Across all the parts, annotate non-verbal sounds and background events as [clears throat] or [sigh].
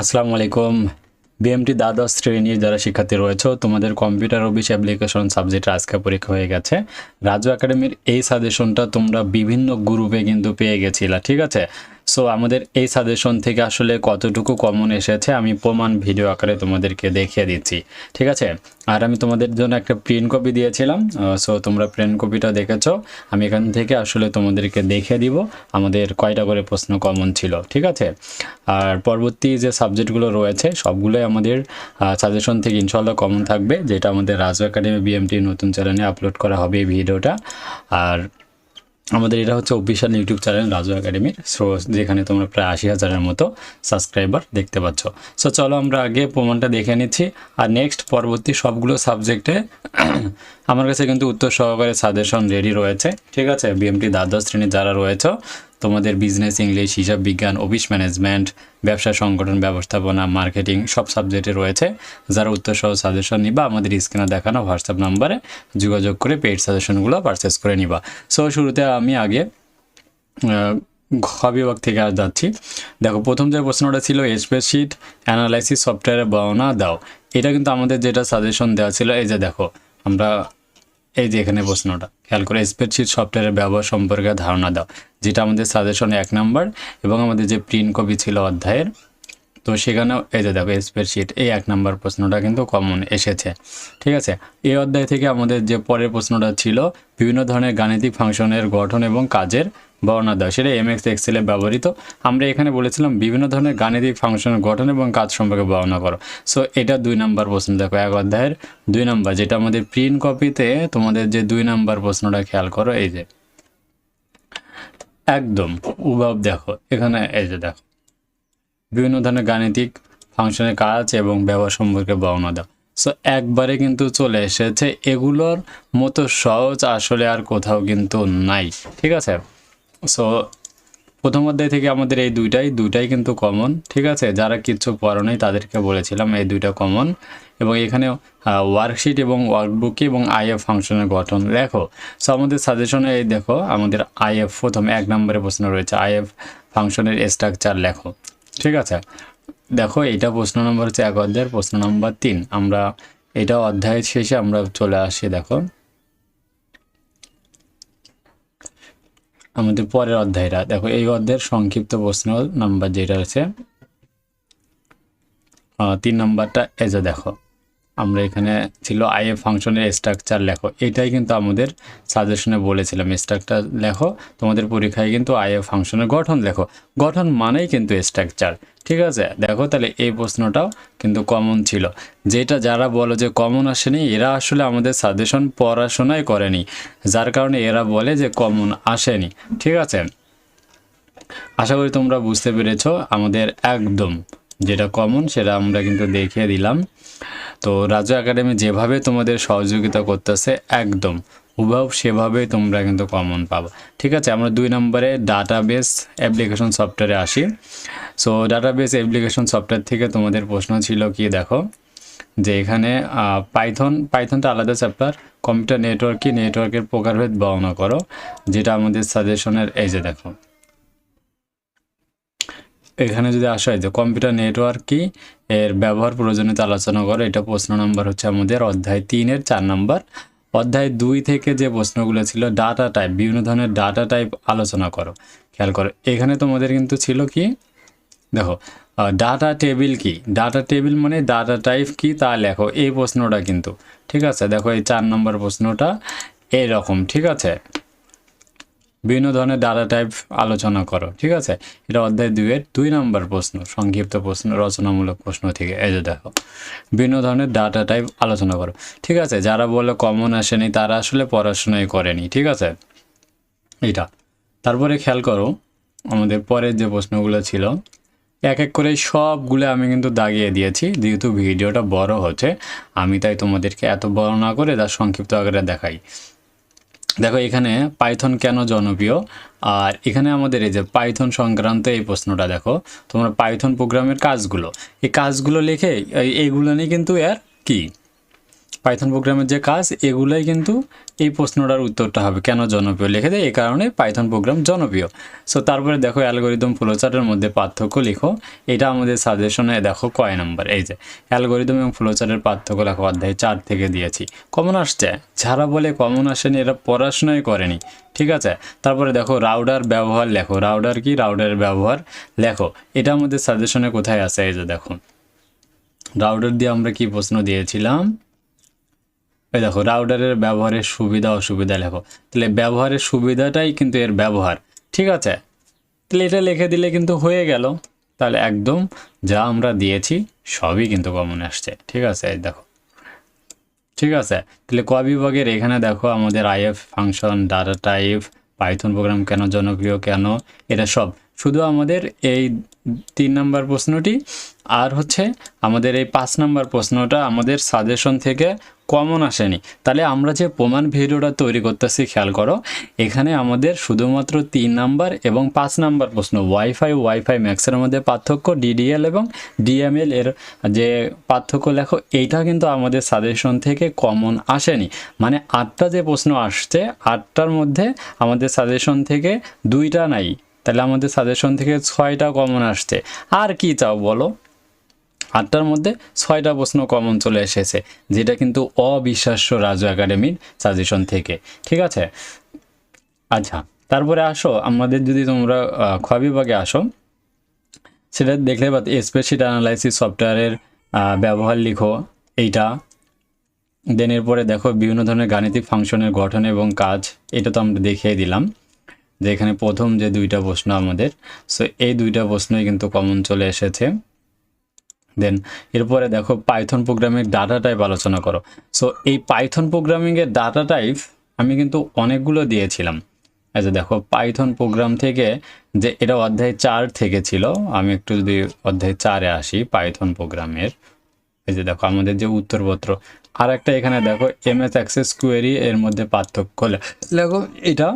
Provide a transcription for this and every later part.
আসসালামু আলাইকুম। বিএমটি দ্বাদশ শ্রেণির যারা শিক্ষার্থী রয়েছে, তোমাদের কম্পিউটার অফিস অ্যাপ্লিকেশন সাবজেক্টের আজকে পরীক্ষা হয়ে গেছে। রাজু একাডেমির এই সাজেশনটা তোমরা বিভিন্ন গ্রুপে কিন্তু পেয়ে গেছিলা, ঠিক আছে? সো আমাদের এই সাজেশন থেকে আসলে কতটুকু কমন এসেছে আমি প্রমাণ ভিডিও আকারে তোমাদেরকে দেখিয়ে দিচ্ছি, ঠিক আছে? আর আমি তোমাদের জন্য একটা প্রিন্ট কপি দিয়েছিলাম সো তোমরা প্রিন্ট কপিটা দেখেছ, আমি এখান থেকে আসলে তোমাদেরকে দেখিয়ে দিব, আমাদের কয়টা করে প্রশ্ন কমন ছিল, ঠিক আছে? আর পরবর্তী যে সাবজেক্টগুলো রয়েছে, সবগুলোই আমাদের সাজেশন থেকে ইনশাল্লাহ কমন থাকবে, যেটা আমাদের রাজু একাডেমি বিএমটি নতুন চ্যানেলে আপলোড করা হবে এই ভিডিওটা আর আমাদের এটা হচ্ছে অফিসিয়াল ইউটিউব চ্যানেল রাজু একাডেমির সো যেখানে তোমরা প্রায় আশি হাজারের মতো সাবস্ক্রাইবার দেখতে পাচ্ছ। সো চলো আমরা আগে প্রমাণটা দেখে নিচ্ছি। আর নেক্সট পরবর্তী সবগুলো সাবজেক্টে [clears throat] আমার কাছে কিন্তু উত্তর সহকারে সাজেশন রেডি রয়েছে। ঠিক আছে? বিএমটি দ্বাদশ শ্রেণির যারা রয়েছে তোমাদের বিজনেস ইংলিশ হিসাব বিজ্ঞান অফিস ম্যানেজমেন্ট ব্যবসা সংগঠন, ব্যবস্থাপনা মার্কেটিং সব সাবজেক্টে রয়েছে। যারা উত্তর সহ সাজেশন নিবা, আমাদের স্ক্রিনে দেখানো হোয়াটসঅ্যাপ নাম্বারে যোগাযোগ করে পেইড সাজেশনগুলো পারচেস করে নিবা। সো শুরুতে আমি আগে ঘ থেকে আর যাচ্ছি। দেখো, প্রথম যে প্রশ্নটা ছিল স্প্রেডশিট অ্যানালাইসিস সফটওয়্যারের বর্ণনা দাও। এটা কিন্তু আমাদের যেটা সাজেশন দেওয়া ছিল, এই যে দেখো, আমরা এই যে এখানে প্রশ্নটা। খেয়াল করে স্প্রেডশিট সফটওয়্যারের ব্যবহার সম্পর্কে ধারণা দাও, যেটা আমাদের সাজেশন এক নাম্বার এবং আমাদের যে প্রিন্ট কপি ছিল অধ্যায়ের, তো সেখানেও এই যে দেখো স্প্রেডশিট এই এক নাম্বার প্রশ্নটা কিন্তু কমন এসেছে। ঠিক আছে? এই অধ্যায় থেকে আমাদের যে পরের প্রশ্নটা ছিল, বিভিন্ন ধরনের গাণিতিক ফাংশনের গঠন এবং কাজের বর্ণনা দেওয়া সেটা এম এক্স এক্সেলে ব্যবহৃত। আমরা এখানে বলেছিলাম বিভিন্ন ধরনের গাণিতিক ফাংশনের গঠন এবং কাজ সম্পর্কে বর্ণনা করো। সো এটা দুই নাম্বার প্রশ্ন। দেখো, এক অধ্যায়ের দুই নাম্বার, যেটা আমাদের প্রিন্ট কপিতে তোমাদের যে দুই নাম্বার প্রশ্নটা খেয়াল করো, এই যে। একদম উভাব দেখো, এখানে এই যে দেখো। বিভিন্ন ধরনের গাণিতিক ফাংশনের কাজ এবং ব্যবহার সম্পর্কে বর্ণনা দাও। সো একবারে কিন্তু চলে এসেছে, এগুলোর মতো সহজ আসলে আর কোথাও কিন্তু নাই। ঠিক আছে? সো প্রথম অধ্যায় থেকে আমাদের এই দুইটাই দুইটাই কিন্তু কমন ঠিক আছে? যারা কিছু পড়ো নেই তাদেরকে বলেছিলাম এই দুইটা কমন এবং এখানে ওয়ার্কশিট এবং ওয়ার্কবুক এবং আইএফ ফাংশনের গঠন। লেখো সো আমাদের সাজেশনে এই দেখো, আমাদের আইএফ প্রথম এক নম্বরে প্রশ্ন রয়েছে। আইএফ ফাংশনের স্ট্রাকচার লেখো, ঠিক আছে? দেখো, এটা প্রশ্ন নম্বর হচ্ছে এক অধ্যায়ের প্রশ্ন নম্বর তিন। আমরা, এটা অধ্যায়ের শেষে আমরা চলে আসি, দেখো। আমাদের পরের অধ্যায়টা। দেখো, এই অধ্যায়ের সংক্ষিপ্ত প্রশ্ন নাম্বার যেটা আছে তিন নাম্বারটা এজে দেখো। আমরা এখানে ছিল আইএফ ফাংশনের স্ট্রাকচার লেখো। এটাই কিন্তু আমাদের সাজেশনে বলেছিলাম, স্ট্রাকচার লেখো। তোমাদের পরীক্ষায় কিন্তু আইএফ ফাংশনের গঠন লেখো। গঠন মানেই কিন্তু স্ট্রাকচার, ঠিক আছে? দেখো তাহলে এই প্রশ্নটাও কিন্তু কমন ছিল। যেটা যারা বলো যে কমন আসেনি, এরা আসলে আমাদের সাজেশন পড়াশোনাই করেনি। যার কারণে এরা বলে যে কমন আসেনি, ঠিক আছে? আশা করি তোমরা বুঝতে পেরেছ, আমাদের একদম যেটা কমন সেটা আমরা কিন্তু দেখিয়ে দিলাম। তো রাজু একাডেমি যেভাবে তোমাদের সহযোগিতা করতেছে, একদম। হুবহু সেভাবেই তোমরা কিন্তু কমন পাবো। ঠিক আছে, আমরা দুই নম্বরে ডাটাবেস অ্যাপ্লিকেশন সফটওয়্যারে আসি। সো ডাটাবেস অ্যাপ্লিকেশন সফটওয়্যার থেকে তোমাদের প্রশ্ন ছিল কি দেখো? যে এখানে পাইথন পাইথনটা আলাদা চ্যাপ্টার কম্পিউটার নেটওয়ার্ক কি নেটওয়ার্কের প্রকারভেদ বর্ণনা করো, যেটা আমাদের সাজেশনের এই যে দেখো। এখানে যদি আসা হয় যে কম্পিউটার নেটওয়ার্ক কি, এর ব্যবহার প্রয়োজনীয়তা আলোচনা করো। এটা প্রশ্ন নাম্বার হচ্ছে আমাদের অধ্যায় তিনের চার নাম্বার। অধ্যায় দুই থেকে যে প্রশ্নগুলো ছিল ডাটা টাইপ বিভিন্ন ধরনের ডাটা টাইপ আলোচনা করো। খেয়াল করো, এখানে তোমাদের কিন্তু ছিল কি? দেখো ডাটা টেবিল কি? ডাটা টেবিল মানে ডাটা টাইপ কি তা লেখো, এই প্রশ্নটা কিন্তু। ঠিক আছে, দেখো এই চার নম্বর প্রশ্নটা এরকম, ঠিক আছে? বিভিন্ন ধরনের ডাটা টাইপ আলোচনা করো, ঠিক আছে? এটা অধ্যায় দুইয়ের দুই নম্বর প্রশ্ন, সংক্ষিপ্ত প্রশ্ন, রচনামূলক প্রশ্ন থেকে। এই যে দেখো, বিভিন্ন ধরনের ডাটা টাইপ আলোচনা করো, ঠিক আছে? যারা বলে কমন আসেনি, তারা আসলে পড়াশোনাই করেনি, ঠিক আছে? এটা তারপরে খেয়াল করো, আমাদের পরের যে প্রশ্নগুলো ছিল, এক এক করে সবগুলো আমি কিন্তু দাগিয়ে দিয়েছি, যেহেতু ভিডিওটা বড় হচ্ছে, আমি তাই তোমাদেরকে এত বড় না করে তার সংক্ষিপ্ত আকারে দেখাই। দেখো, এখানে পাইথন কেন জনপ্রিয়? আর এখানে আমাদের এই যে পাইথন সংক্রান্ত এই প্রশ্নটা দেখো, তোমরা পাইথন প্রোগ্রামের কাজগুলো, এই কাজগুলো লিখে, এই- এইগুলো নিয়ে কিন্তু এর কি? পাইথন প্রোগ্রামের যে কাজ, এগুলাই কিন্তু এই প্রশ্নটার উত্তরটা হবে। কেন জনপ্রিয়? লিখে দেয় এই কারণে পাইথন প্রোগ্রাম জনপ্রিয়। সো তারপরে দেখো অ্যালগোরিদম ফ্লোচার্টের মধ্যে পার্থক্য লিখো। এটা আমাদের সাজেশনে দেখো, কয় নাম্বার? এই যে অ্যালগোরিদম এবং ফ্লোচার্টের পার্থক্য লেখো, অধ্যায় চার থেকে দিয়েছি। কমন আসছে? যারা বলে কমন আসেনি, এরা পড়াশোনাই করেনি। ঠিক আছে? তারপরে দেখো রাউডার ব্যবহার লেখো। রাউডার কি? রাউডারের ব্যবহার লেখো। এটা আমাদের সাজেশনে কোথায় আছে? এই যে দেখো। রাউডার দিয়ে আমরা কি প্রশ্ন দিয়েছিলাম? এই দেখো রাউডারের ব্যবহারের সুবিধা, অসুবিধা লেখো। তাহলে ব্যবহারের সুবিধাটাই কিন্তু এর ব্যবহার, ঠিক আছে? তাহলে এটা লিখে দিলে কিন্তু হয়ে গেল। তাহলে একদম যা আমরা দিয়েছি, সবই কিন্তু কমন আসছে, ঠিক আছে? এই দেখো, ঠিক আছে? তাহলে ক বিভাগের? এখানে দেখো, আমাদের IF, function data type Python program কেন জনপ্রিয়, কেন? এটা সব। শুধু আমাদের এই তিন নাম্বার প্রশ্নটি, আর হচ্ছে আমাদের এই পাঁচ নাম্বার প্রশ্নটা আমাদের সাজেশন থেকে কমন আসেনি। তাহলে আমরা যে প্রমাণ ভিডিওটা তৈরি করতেছি, খেয়াল করো, এখানে আমাদের শুধুমাত্র তিন নাম্বার এবং পাঁচ নাম্বার প্রশ্ন ওয়াইফাই ওয়াইফাই ম্যাক্সের মধ্যে পার্থক্য ডিডিএল এবং ডিএমএল এর যে পার্থক্য লেখো এইটা কিন্তু আমাদের সাজেশন থেকে কমন আসেনি। মানে আটটা যে প্রশ্ন আসছে, আটটার মধ্যে আমাদের সাজেশন থেকে দুইটা নাই। তাহলে আমাদের সাজেশন থেকে ছয়টা কমন আসছে। আর কি চাও বলো? আটটার মধ্যে ছয়টা প্রশ্ন কমন চলে এসেছে যেটা কিন্তু অবিশ্বাস্য রাজু একাডেমির সাজেশন থেকে। ঠিক আছে? আচ্ছা তারপরে আসো আমাদের যদি তোমরা আহ, বিভাগে আসো সেটা দেখলে পাচ্ছ স্প্রেডশিট অ্যানালাইসিস সফটওয়্যারের ব্যবহার লিখো এইটা। দেন এরপরে দেখো বিভিন্ন ধরনের গাণিতিক ফাংশনের গঠন এবং কাজ এটা তো আমরা দেখিয়ে দিলাম যে এখানে প্রথম যে দুইটা প্রশ্ন আমাদের সো এই দুইটা প্রশ্নই কিন্তু কমন চলে এসেছে। দেন এরপরে দেখো পাইথন প্রোগ্রামিং ডাটা টাইপ আলোচনা করো। সো এই পাইথন প্রোগ্রামিংয়ের ডাটা টাইপ আমি কিন্তু অনেকগুলো দিয়েছিলাম। যে দেখো পাইথন প্রোগ্রাম থেকে যে এটা অধ্যায় চার থেকে ছিল, আমি একটু যদি অধ্যায় চারে আসি পাইথন প্রোগ্রামের এই যে দেখো, আমাদের যে উত্তরপত্র। আর একটা এখানে দেখো এম এস অ্যাক্সেস কোয়েরি এর মধ্যে পার্থক্য দেখো, এটা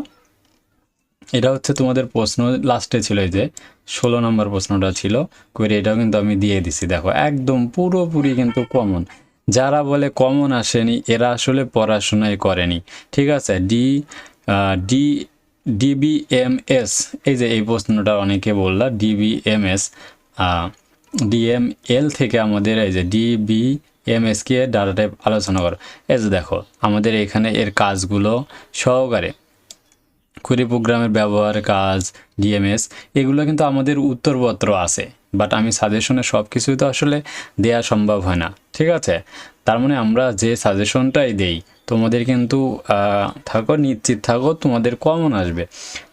এটা হচ্ছে তোমাদের প্রশ্ন লাস্টে ছিল এই যে ষোলো নম্বর প্রশ্নটা ছিল। কোয়েরি এটাও কিন্তু আমি দিয়ে দিছি। দেখো, একদম পুরোপুরি কিন্তু কমন যারা বলে কমন আসেনি, এরা আসলে পড়াশোনাই করেনি। ঠিক আছে? ডি ডি ডিবিএমএস এই যে এই প্রশ্নটা অনেকে বললা ডিবিএমএস ডিএমএল থেকে আমাদের এই যে ডিবিএমএস কে ডাটা টাইপ আলোচনা করো। এই যে দেখো, আমাদের এখানে এর কাজগুলো সহকারে কুড়ি প্রোগ্রামের ব্যবহার, কাজ ডিএমএস এগুলো কিন্তু আমাদের উত্তরপত্র আছে। বাট আমি সাজেশনে সব কিছুই তো আসলে দেয়া সম্ভব হয় না, ঠিক আছে? তার মানে আমরা যে সাজেশনটাই দেই, তোমাদের কিন্তু থাকো, নিশ্চিত থাকো, তোমাদের কমন আসবে।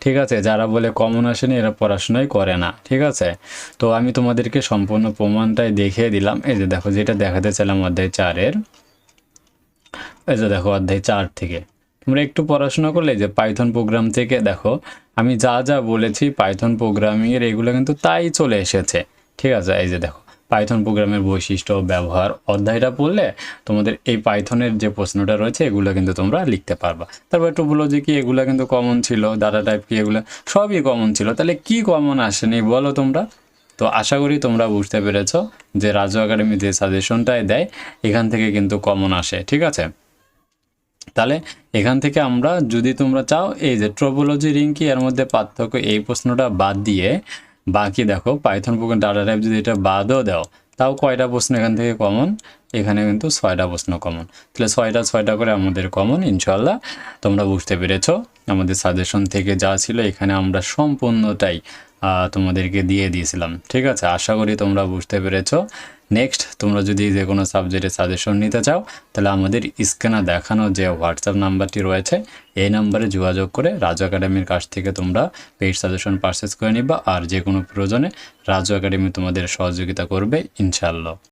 ঠিক আছে? যারা বলে কমন আসেনি, এরা পড়াশোনাই করে না, ঠিক আছে? তো আমি তোমাদেরকে সম্পূর্ণ প্রমাণটাই দেখিয়ে দিলাম। এই যে দেখো, যেটা দেখাতে চাইলাম অধ্যায় চারের, এই যে দেখো, অধ্যায় চার থেকে। তোমরা একটু পড়াশোনা করলে যে পাইথন প্রোগ্রাম থেকে দেখো, আমি যা যা বলেছি পাইথন প্রোগ্রামিংয়ের এগুলো কিন্তু তাই চলে এসেছে। ঠিক আছে, এই যে দেখো পাইথন প্রোগ্রামের বৈশিষ্ট্য, ব্যবহার, অধ্যায়টা পড়লে তোমাদের এই পাইথনের যে প্রশ্নটা রয়েছে, এগুলো কিন্তু তোমরা লিখতে পারবা। তারপর একটু বলো যে কি এগুলো কিন্তু কমন ছিল ডাটা টাইপ কি এগুলো, সবই কমন ছিল। তাহলে কি কমন আসেনি বলো তোমরা? তো আশা করি তোমরা বুঝতে পেরেছ যে রাজু একাডেমি যে সাজেশনটাই দেয়, এখান থেকে কিন্তু কমন আসে। ঠিক আছে? তাহলে এখান থেকে আমরা যদি তোমরা চাও, এই যে ট্রোপোলজি রিং কি এর মধ্যে পার্থক্য এই প্রশ্নটা বাদ দিয়ে বাকি দেখো পাইথন প্রোগ্রাম ডাটা টাইপ যদি এটা বাদও দাও, তাও কয়টা প্রশ্ন এখান থেকে কমন এখানে কিন্তু ছয়টা প্রশ্ন কমন তাহলে ছয়টা ছয়টা করে আমাদের কমন ইনশাল্লাহ তোমরা বুঝতে পেরেছ, আমাদের সাজেশন থেকে যা ছিল, এখানে আমরা সম্পূর্ণটাই তোমাদেরকে দিয়ে দিয়েছিলাম। ঠিক আছে? আশা করি তোমরা বুঝতে পেরেছ। নেক্সট তোমরা যদি যে কোনো সাবজেক্টের সাজেশন নিতে চাও, তাহলে আমাদের স্ক্যানে দেখানো যে হোয়াটসঅ্যাপ নাম্বারটি রয়েছে, এই নাম্বারে যোগাযোগ করে রাজু একাডেমির কাছ থেকে তোমরা পেইড সাজেশন পারচেস করে নিবা, আর যে কোনো প্রয়োজনে রাজু একাডেমি তোমাদের সহযোগিতা করবে ইনশাল্লাহ